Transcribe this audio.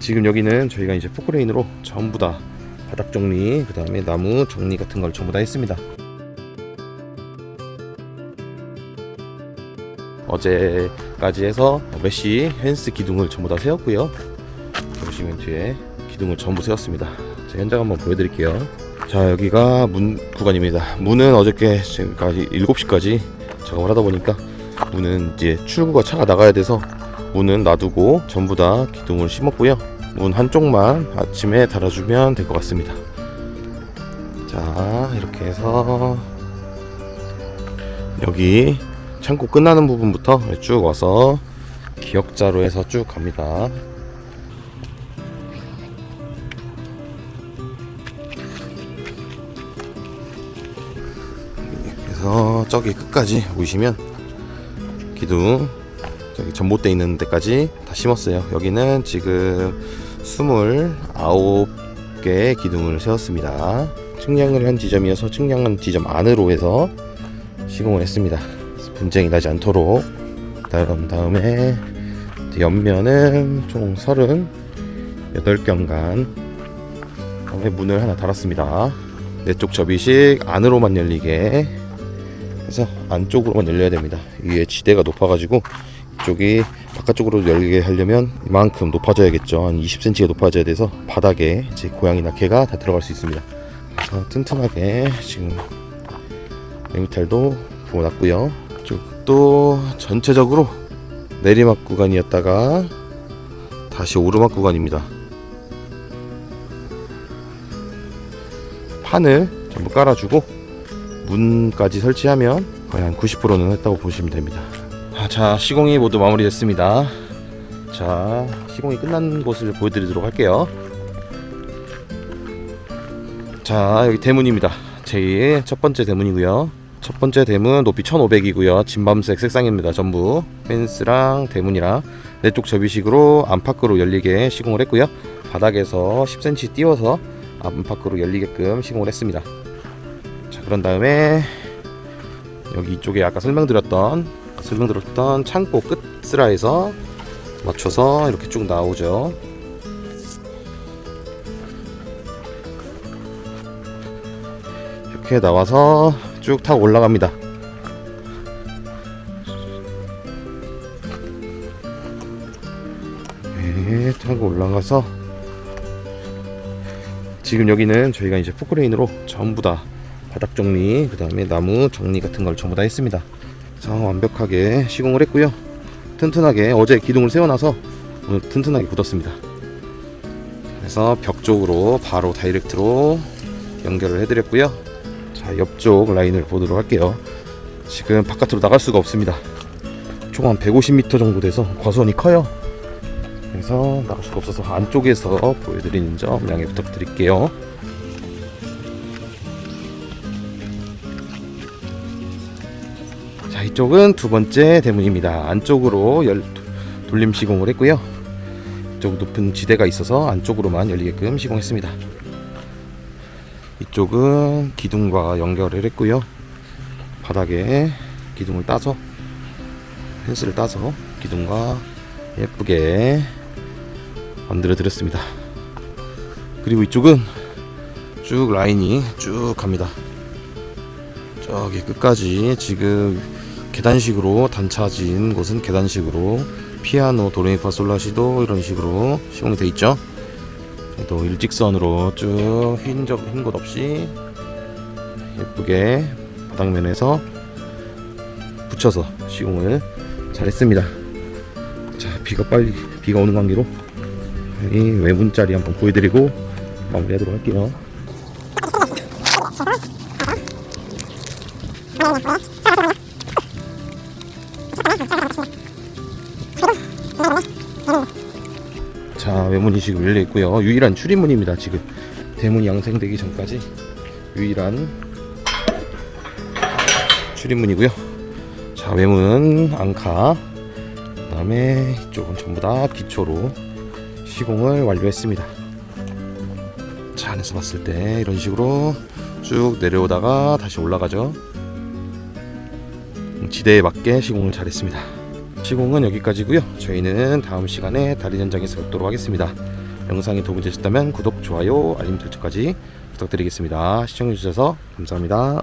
지금 여기는 저희가 이제 포크레인으로 전부 다 바닥 정리, 그 다음에 나무 정리 같은 걸 전부 다 했습니다. 어제까지 해서 메쉬 펜스 기둥을 전부 다 세웠고요. 보시면 뒤에 기둥을 전부 세웠습니다. 자, 현장 한번 보여드릴게요. 자 여기가 문 구간입니다. 문은 어저께 지금까지 7시까지 작업을 하다 보니까 문은 이제 출구가 차가 나가야 돼서 문은 놔두고 전부 다 기둥을 심었고요. 문 한쪽만 아침에 달아주면 될 것 같습니다. 자 이렇게 해서 여기 창고 끝나는 부분부터 쭉 와서 기역자로 해서 쭉 갑니다. 그래서 저기 끝까지 보시면 기둥 저기 전봇대 있는 데까지 다 심었어요. 여기는 지금 29개의 기둥을 세웠습니다. 측량을 한 지점이어서 측량한 지점 안으로 해서 시공을 했습니다. 분쟁이 나지 않도록 다음 다음에 옆면은 총 38경간 다음에 문을 하나 달았습니다. 내쪽 접이식 안으로만 열리게 해서 안쪽으로만 열려야 됩니다. 위에 지대가 높아가지고 이쪽이 바깥쪽으로 열리게 하려면 이만큼 높아져야겠죠. 한 20cm가 높아져야 돼서 바닥에 이제 고양이나 개가 다 들어갈 수 있습니다. 그래서 튼튼하게 지금 네미탈도 부어놨고요. 이쪽도 전체적으로 내리막 구간이었다가 다시 오르막 구간입니다. 판을 전부 깔아주고 문까지 설치하면 거의 한 90%는 했다고 보시면 됩니다. 아, 자 시공이 모두 마무리됐습니다. 자 시공이 끝난 곳을 보여드리도록 할게요. 자 여기 대문입니다. 제첫 번째 대문이고요. 첫 번째 대문 높이 1500이고요. 진밤색 색상입니다. 전부 펜스랑 대문이랑 내쪽 접이식으로 안팎으로 열리게 시공을 했고요. 바닥에서 10cm 띄워서 안팎으로 열리게끔 시공을 했습니다. 자 그런 다음에 여기 이쪽에 아까 설명드렸던 설명드렸던 창고 끝스라에서 맞춰서 이렇게 쭉 나오죠. 이렇게 나와서 쭉 타고 올라갑니다. 네, 타고 올라가서 지금 여기는 저희가 이제 포크레인으로 전부 다 바닥 정리, 그 다음에 나무 정리 같은 걸 전부 다 했습니다. 자, 완벽하게 시공을 했고요. 튼튼하게 어제 기둥을 세워놔서 오늘 튼튼하게 굳었습니다. 그래서 벽 쪽으로 바로 다이렉트로 연결을 해드렸고요. 자, 옆쪽 라인을 보도록 할게요. 지금 바깥으로 나갈 수가 없습니다. 총 한 150m 정도 돼서 과수원이 커요. 그래서 나갈 수가 없어서 안쪽에서 보여드리는 점 양해 부탁드릴게요. 자 이쪽은 두 번째 대문입니다. 안쪽으로 열, 돌림 시공을 했고요. 이쪽 높은 지대가 있어서 안쪽으로만 열리게끔 시공했습니다. 이쪽은 기둥과 연결을 했고요. 바닥에 기둥을 따서 펜스를 따서 기둥과 예쁘게 만들어 드렸습니다. 그리고 이쪽은 쭉 라인이 쭉 갑니다. 저기 끝까지 지금 계단식으로 단차진 곳은 계단식으로 피아노 도레미파 솔라시도 이런 식으로 시공이 돼 있죠. 또 일직선으로 쭉 흰적 흰 곳 없이 예쁘게 바닥면에서 붙여서 시공을 잘했습니다. 자 비가 빨리 비가 오는 관계로 이 외문자리 한번 보여드리고 마무리하도록 할게요. 자 외문이 지금 열려 있고요. 유일한 출입문입니다. 지금 대문이 양생되기 전까지 유일한 출입문이고요. 자 외문 앙카 그 다음에 이쪽은 전부 다 기초로 시공을 완료했습니다. 차 안에서 봤을 때 이런 식으로 쭉 내려오다가 다시 올라가죠. 지대에 맞게 시공을 잘했습니다. 시공은 여기까지고요. 저희는 다음 시간에 다른 현장에서 뵙도록 하겠습니다. 영상이 도움이 되셨다면 구독, 좋아요, 알림 설정까지 부탁드리겠습니다. 시청해주셔서 감사합니다.